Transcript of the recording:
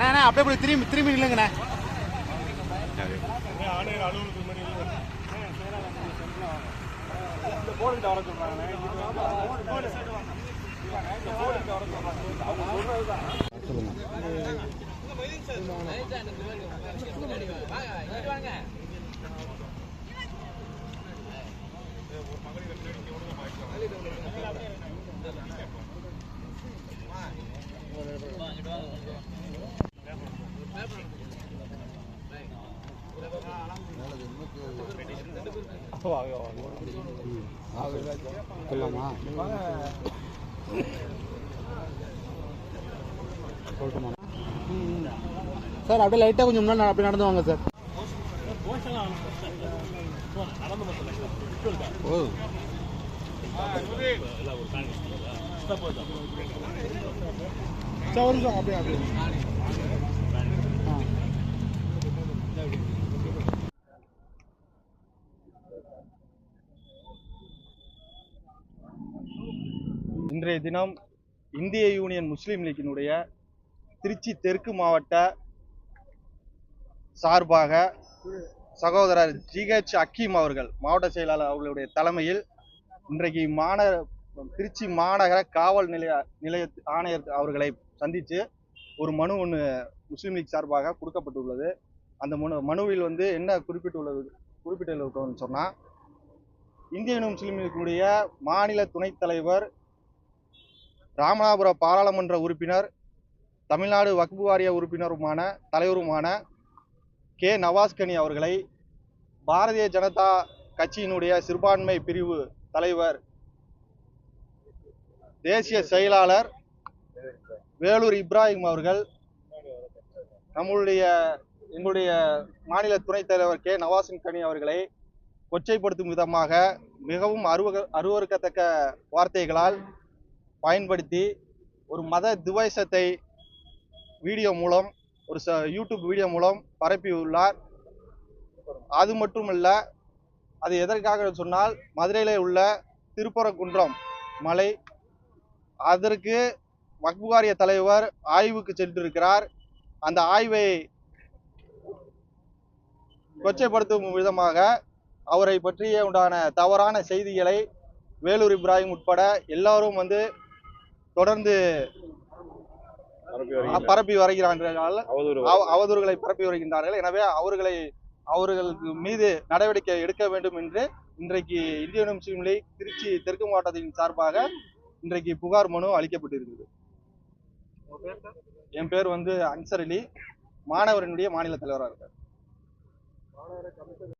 அண்ணா அப்படியே போய் திரும்பி திரும்பி நில்லுங்கண்ணே. சொல்லுங்க. சொல்லட்டுமா சார் அப்படியே லைட்டாக கொஞ்சம் முன்னாடி அப்படி நடந்து வாங்க சார் ஓ சார் ஒரு நிமிஷம் அப்படியே அப்படியே இன்றைய தினம் இந்திய யூனியன் முஸ்லீம் லீக்கினுடைய திருச்சி தெற்கு மாவட்ட சார்பாக சகோதரர் ஜிஹெச் அக்கீம் அவர்கள் மாவட்ட செயலாளர் அவர்களுடைய தலைமையில் இன்றைக்கு மாநகர திருச்சி மாநகர காவல் நிலைய நிலைய ஆணையர் அவர்களை சந்தித்து ஒரு மனு ஒன்று முஸ்லீம் லீக் சார்பாக கொடுக்கப்பட்டுள்ளது. அந்த மனு மனுவில் வந்து என்ன குறிப்பிட்டுள்ளது குறிப்பிட்டுள்ளதுன்னு சொன்னால் இந்திய யூனியன் முஸ்லீம் லீக்கினுடைய மாநில துணைத் தலைவர் ராமநாதபுர பாராளுமன்ற உறுப்பினர் தமிழ்நாடு வக்பு வாரிய உறுப்பினருமான தலைவருமான கே. நவாஸ்கனி அவர்களை பாரதிய ஜனதா கட்சியினுடைய சிறுபான்மை பிரிவு தலைவர் தேசிய செயலாளர் வேலூர் இப்ராஹிம் அவர்கள் நம்மளுடைய எங்களுடைய மாநில துணைத் தலைவர் கே. நவாசின் கனி அவர்களை கொச்சைப்படுத்தும் விதமாக மிகவும் அருவக அருவறுக்கத்தக்க வார்த்தைகளால் பயன்படுத்தி ஒரு மத துவேஷத்தை வீடியோ மூலம் ஒரு ச யூடியூப் வீடியோ மூலம் பரப்பியுள்ளார். அது மட்டுமல்ல அது எதற்காக சொன்னால் மதுரையிலே உள்ள திருப்பரங்குன்றம் மலை அதற்கு வக்பு தலைவர் ஆய்வுக்கு சென்றிருக்கிறார். அந்த ஆய்வை கொச்சைப்படுத்தும் விதமாக அவரை பற்றிய உண்டான தவறான செய்திகளை வேலூர் இப்ராஹிம் உட்பட எல்லாரும் வந்து தொடர்ந்து பரப்பி வருகிறார்கள். அவ- அவதூறுகளை பரப்பி வருகின்றார்கள். எனவே அவர்களை அவர்களுக்கு மீது நடவடிக்கை எடுக்க வேண்டும் என்று இன்றைக்கு இந்திய முஸ்லீம் லீக் திருச்சி தெற்கு மாவட்டத்தின் சார்பாக இன்றைக்கு புகார் மனு அளிக்கப்பட்டிருக்கிறது என் பேர் வந்து அன்சர் அலி. மாணவரினுடைய மாநில தலைவராக இருக்கார்.